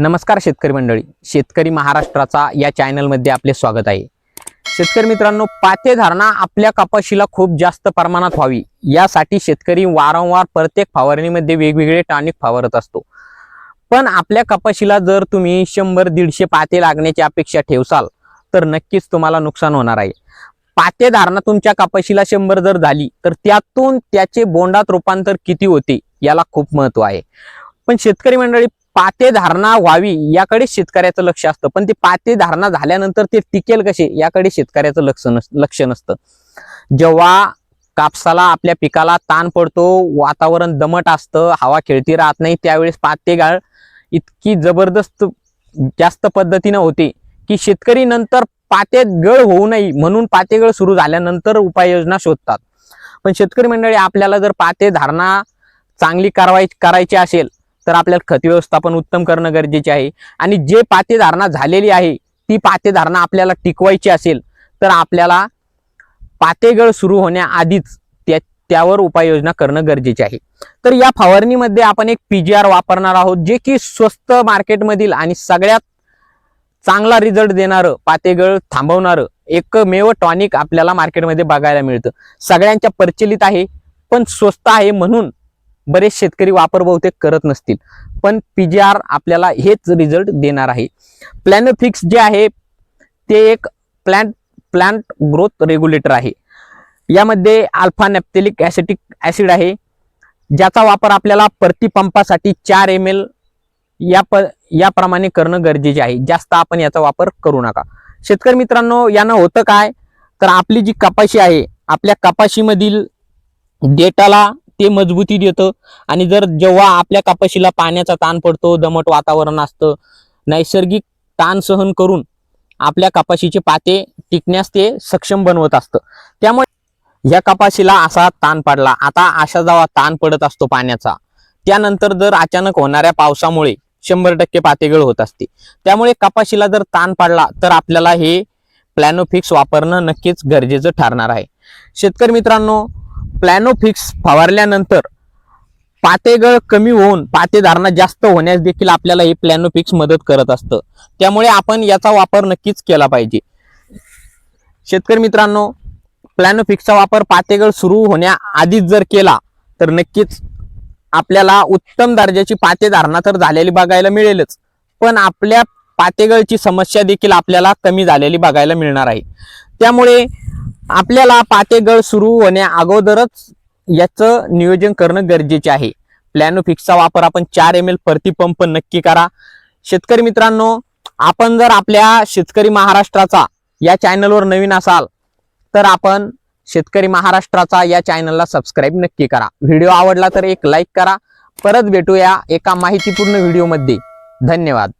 नमस्कार शेतकरी मंडळी. शेतकरी महाराष्ट्राचा या चॅनलमध्ये आपले स्वागत आहे. शेतकरी मित्रांनो पाते धारणा आपल्या कपाशीला खूप जास्त प्रमाणात व्हावी. यासाठी शेतकरी वारंवार प्रत्येक फवारणीमध्ये वेगवेगळे टॉनिक फवारत असतो. पण आपल्या कपाशीला जर तुम्ही शंभर दीडशे पाते लागण्याची अपेक्षा ठेवसाल तर नक्कीच तुम्हाला नुकसान होणार आहे. पाते धारणा तुमच्या कपाशीला शंभर जर झाली तर त्यातून त्याचे बोंडात रूपांतर किती होते याला खूप महत्त्व आहे. पण शेतकरी मंडळी पाते धारणा व्हावी याकडे शेतकऱ्याचं लक्ष असतं. पण ते पाते धारणा झाल्यानंतर ते टिकेल कसे? याकडे शेतकऱ्याचं लक्ष नस लक्ष नसतं. जेव्हा कापसाला आपल्या पिकाला ताण पडतो वातावरण दमट असतं हवा खेळती राहत नाही त्यावेळेस पाते गाळ इतकी जबरदस्त जास्त पद्धतीनं होते की शेतकरी नंतर पाते गळ होऊ नये म्हणून पातेगळ सुरू झाल्यानंतर उपाययोजना शोधतात. पण शेतकरी मंडळी आपल्याला जर पाते धारणा चांगली कारवाई करायची असेल तर आपल्याला खत व्यवस्थापन उत्तम करणं गरजेचे आहे. आणि जे पातेधारणा झालेली आहे ती पातेधारणा आपल्याला टिकवायची असेल तर आपल्याला पातेगळ सुरू होण्याआधीच त्या त्यावर उपाययोजना करणं गरजेचे आहे. तर या फवारणीमध्ये आपण एक पी जी आर वापरणार आहोत जे की स्वस्त मार्केटमधील आणि सगळ्यात चांगला रिझल्ट देणारं पातेगळ थांबवणारं एकमेव टॉनिक आपल्याला मार्केटमध्ये बघायला मिळतं. सगळ्यांच्या प्रचलित आहे पण स्वस्त आहे म्हणून बरेच शेतकरी वापर बहुतेक करत नसतील. पण पी जी आर आपल्याला हेच रिझल्ट देणार आहे. प्लॅनोफिक्स जे आहे ते एक प्लॅन्ट प्लांट ग्रोथ रेग्युलेटर आहे. यामध्ये अल्फा नॅप्थेलिक ॲसिटिक ॲसिड आहे. ज्याचा वापर आपल्याला प्रतिपंपासाठी चार एम एल या प याप्रमाणे करणं गरजेचे आहे. जास्त आपण याचा वापर करू नका. शेतकरी मित्रांनो यानं होतं काय? तर आपली जी कपाशी आहे आपल्या कपाशीमधील डेटाला ते मजबूती देतं. आणि जर जेव्हा आपल्या कपाशीला पाण्याचा ताण पडतो दमट वातावरण असतं नैसर्गिक ताण सहन करून आपल्या कपाशीचे पाते टिकण्यास ते सक्षम बनवत असतं. त्यामुळे या कपाशीला असा ताण पडला. आता अशा जेव्हा ताण पडत असतो पाण्याचा त्यानंतर जर अचानक होणाऱ्या पावसामुळे शंभर टक्के पातेगळ होत असते. त्यामुळे कपाशीला जर ताण पडला तर आपल्याला हे प्लॅनोफिक्स वापरणं नक्कीच गरजेचं ठरणार आहे. शेतकरी मित्रांनो प्लॅनोफिक्स फवारल्यानंतर पातेगळ कमी होऊन पाते धारणा जास्त होण्यास देखील आपल्याला हे प्लॅनोफिक्स मदत करत असतं. त्यामुळे आपण याचा वापर नक्कीच केला पाहिजे. शेतकरी मित्रांनो प्लॅनोफिक्सचा वापर पातेगळ सुरू होण्याआधीच जर केला तर नक्कीच आपल्याला उत्तम दर्जाची पाते धारणा तर झालेली बघायला मिळेलच. पण आपल्या पातेगळची समस्या देखील आपल्याला कमी झालेली बघायला मिळणार आहे. त्यामुळे आपल्याला पातेगळ सुरू होण्या अगोदरच याचं नियोजन करणं गरजेचे आहे. प्लॅनोफिक्सचा वापर आपण चार एम एल प्रतिपंप नक्की करा. शेतकरी मित्रांनो आपण जर आपल्या शेतकरी महाराष्ट्राचा या चॅनलवर नवीन असाल तर आपण शेतकरी महाराष्ट्राचा या चॅनलला सबस्क्राईब नक्की करा. व्हिडिओ आवडला तर एक लाईक करा. परत भेटूया एका माहितीपूर्ण व्हिडिओमध्ये धन्यवाद.